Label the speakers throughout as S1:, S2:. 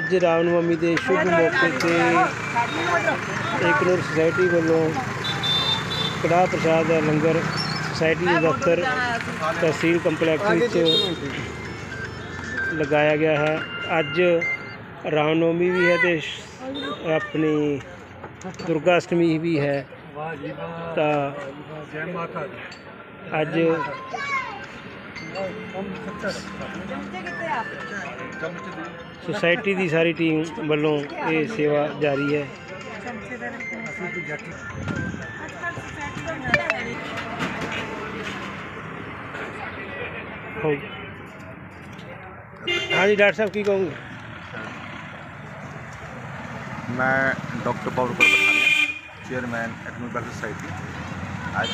S1: ਅੱਜ ਰਾਮਨਵਮੀ ਦੇ ਸ਼ੁਭ ਮੌਕੇ ਤੇ ਏਕਨੂਰ ਸੁਸਾਇਟੀ ਵੱਲੋਂ ਕੜਾਹ ਪ੍ਰਸ਼ਾਦ ਦਾ ਲੰਗਰ ਸੁਸਾਇਟੀ ਦੇ ਦਫ਼ਤਰ ਤਹਿਸੀਲ ਕੰਪਲੈਕਸ ਵਿੱਚ ਲਗਾਇਆ ਗਿਆ ਹੈ। ਅੱਜ ਰਾਮਨਵਮੀ ਵੀ ਹੈ ਤੇ ਆਪਣੀ ਦੁਰਗਾ ਅਸ਼ਟਮੀ ਵੀ ਹੈ।
S2: ਵਾਹ ਜੀ ਵਾਹ।
S1: ਤਾਂ
S2: ਜੈ ਮਾਤਾ ਦੀ।
S1: ਅੱਜ ਸੁਸਾਇਟੀ ਦੀ ਸਾਰੀ ਟੀਮ ਵੱਲੋਂ ਇਹ ਸੇਵਾ ਜਾਰੀ ਹੈ। ਹਾਂਜੀ, ਡਾਕਟਰ ਸਾਹਿਬ, ਕੀ ਕਹੋਗੇ?
S3: ਮੈਂ ਡਾਕਟਰ ਪਵਨ ਕੁਮਾਰ ਚੇਅਰਮੈਨ ਐਕਨੂ ਵੈਲਫੇਅਰ ਸੁਸਾਇਟੀ ਅੱਜ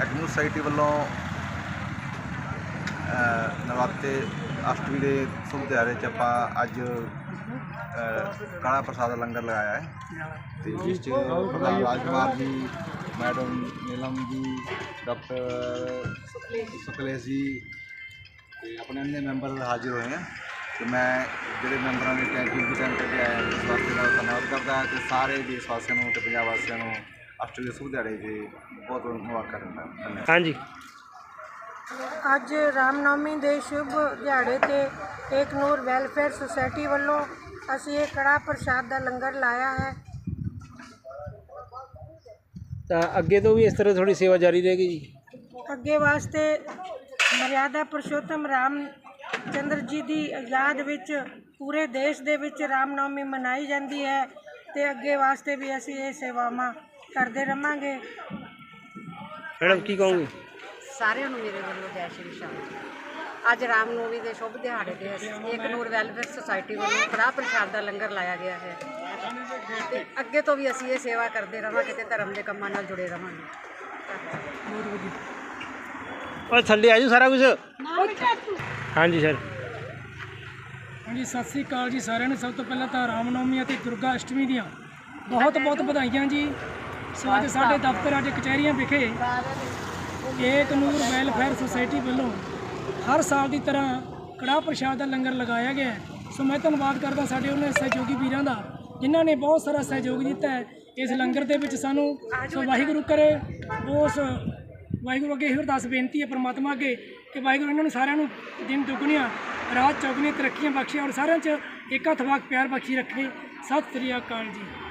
S3: ਐਕਨੂ ਸੁਸਾਇਟੀ ਵੱਲੋਂ ਨਵਰਾਤੇ ਅਸ਼ਟਮੀ ਦੇ ਸੁਭ ਦਿਹਾੜੇ 'ਚ ਆਪਾਂ ਅੱਜ ਕਾਲਾ ਪ੍ਰਸਾਦ ਦਾ ਲੰਗਰ ਲਗਾਇਆ ਹੈ। ਤੇ ਜਿਸ 'ਚ ਰਾਜ ਕੁਮਾਰ ਜੀ, ਮੈਡਮ ਨੀਲਮ ਜੀ, ਡਾਕਟਰ ਸੁਖਲੇਸ਼ ਜੀ ਤੇ ਆਪਣੇ ਅੰਨੇ ਮੈਂਬਰ ਹਾਜ਼ਰ ਹੋਏ ਹਨ ਤੇ ਮੈਂ ਜਿਹੜੇ ਮੈਂਬਰਾਂ ਨੇ ਟੈਂਕੀ ਵੀ ਟੈਂਕ ਕਰਕੇ ਆਇਆ ਇਸ ਵਾਸਤੇ ਦਾ ਧੰਨਵਾਦ ਕਰਦਾ ਤੇ ਸਾਰੇ ਦੇਸ਼ ਵਾਸੀਆਂ ਨੂੰ ਤੇ ਪੰਜਾਬ ਵਾਸੀਆਂ ਨੂੰ ਅਸ਼ਟਮੀ ਦੇ ਸੁਭ ਦਿਹਾੜੇ ਦੇ ਬਹੁਤ ਬਹੁਤ ਮੁਬਾਰਕਾਂ ਦਿੰਦਾ
S1: ਹਾਂਜੀ।
S4: ਅੱਜ ਰਾਮਨਵਮੀ ਦੇ ਸ਼ੁਭ ਦਿਹਾੜੇ ਤੇ ਏਕ ਨੂਰ ਵੈਲਫੇਅਰ ਸੁਸਾਇਟੀ ਵੱਲੋਂ ਅਸੀਂ ਇਹ ਕੜਾ ਪ੍ਰਸ਼ਾਦ ਦਾ ਲੰਗਰ ਲਾਇਆ ਹੈ।
S1: ਤਾਂ ਅੱਗੇ ਤੋਂ ਵੀ ਇਸ ਤਰ੍ਹਾਂ ਥੋੜੀ ਸੇਵਾ ਜਾਰੀ ਰਹੇਗੀ ਜੀ?
S4: ਅੱਗੇ ਵਾਸਤੇ ਮਰਿਆਦਾ ਪੁਰਸ਼ੋਤਮ ਰਾਮ ਚੰਦਰ ਜੀ ਦੀ ਯਾਦ ਵਿੱਚ ਪੂਰੇ ਦੇਸ਼ ਦੇ ਵਿੱਚ ਰਾਮਨਵਮੀ ਮਨਾਈ ਜਾਂਦੀ ਹੈ ਤੇ ਅੱਗੇ ਵਾਸਤੇ ਵੀ ਅਸੀਂ ਇਹ ਸੇਵਾਵਾਂ ਕਰਦੇ ਰਵਾਂਗੇ।
S1: ਮੈਡਮ ਕੀ ਕਹੋਗੇ?
S5: ਸਾਰਿਆਂ ਨੂੰ ਮੇਰੇ ਵੱਲੋਂ ਜੈ ਸ਼੍ਰੀ ਸ਼ਾਮ ਅੱਜ ਰਾਮਨਵਮੀ ਦੇ ਸ਼ੁਭ ਦਿਹਾੜੇ ਤੇ ਅਸੀਂ ਏਕ ਨੂਰ ਵੈਲਫੇਅਰ ਸੁਸਾਇਟੀ ਵੱਲੋਂ ਕੜਾਹ ਪ੍ਰਸ਼ਾਦ ਦਾ ਲੰਗਰ ਲਾਇਆ ਗਿਆ ਹੈ। ਤੇ ਅੱਗੇ ਤੋਂ ਵੀ ਅਸੀਂ ਇਹ ਸੇਵਾ ਕਰਦੇ ਰਵਾਂਗੇ ਤੇ ਧਰਮ ਦੇ ਕੰਮਾਂ ਨਾਲ ਜੁੜੇ ਰਵਾਂਗੇ।
S1: ਉਹ ਥੱਲੇ ਆਜੂ ਸਾਰਾ ਕੁਝ ਹਾਂਜੀ ਸਰ।
S6: ਹਾਂਜੀ ਸਤਿ ਸ੍ਰੀ ਅਕਾਲ ਜੀ ਸਾਰਿਆਂ ਨੂੰ। ਸਭ ਤੋਂ ਪਹਿਲਾਂ ਤਾਂ ਰਾਮਨਵਮੀ ਅਤੇ ਦੁਰਗਾ ਅਸ਼ਟਮੀ ਦੀਆਂ ਬਹੁਤ ਬਹੁਤ ਵਧਾਈਆਂ ਜੀ। ਸੋ ਅੱਜ ਸਾਡੇ ਦਫ਼ਤਰ ਅੱਜ ਕਚਹਿਰੀਆਂ ਵਿਖੇ ਏਕ ਨੂਰ ਵੈਲਫੇਅਰ ਸੁਸਾਇਟੀ ਵੱਲੋਂ ਹਰ ਸਾਲ ਦੀ ਤਰ੍ਹਾਂ ਕੜਾਹ ਪ੍ਰਸ਼ਾਦ ਦਾ ਲੰਗਰ ਲਗਾਇਆ ਗਿਆ ਸੋ ਮੈਂ ਧੰਨਵਾਦ ਕਰਦਾ ਸਾਡੇ ਉਹਨਾਂ ਸਹਿਯੋਗੀ ਵੀਰਾਂ ਦਾ, ਜਿਨ੍ਹਾਂ ਨੇ ਬਹੁਤ ਸਾਰਾ ਸਹਿਯੋਗ ਦਿੱਤਾ ਹੈ ਇਸ ਲੰਗਰ ਦੇ ਵਿੱਚ ਸਾਨੂੰ। ਸੋ ਵਾਹਿਗੁਰੂ ਕਰੇ ਉਸ ਵਾਹਿਗੁਰੂ ਅੱਗੇ ਅਰਦਾਸ ਬੇਨਤੀ ਹੈ ਪ੍ਰਮਾਤਮਾ ਅੱਗੇ ਕਿ ਵਾਹਿਗੁਰੂ ਇਹਨਾਂ ਨੂੰ ਸਾਰਿਆਂ ਨੂੰ ਦਿਨ ਦੁਗਣੀਆਂ, ਰਾਤ ਚੌਗਣੀਆਂ ਤਰੱਕੀਆਂ ਬਖਸ਼ੇ ਔਰ ਸਾਰਿਆਂ 'ਚ ਇੱਕ ਹੱਥ ਥਵਾਕ ਪਿਆਰ ਬਖਸ਼ੀ ਰੱਖੇ। ਸਤਿ ਸ੍ਰੀ ਅਕਾਲ ਜੀ।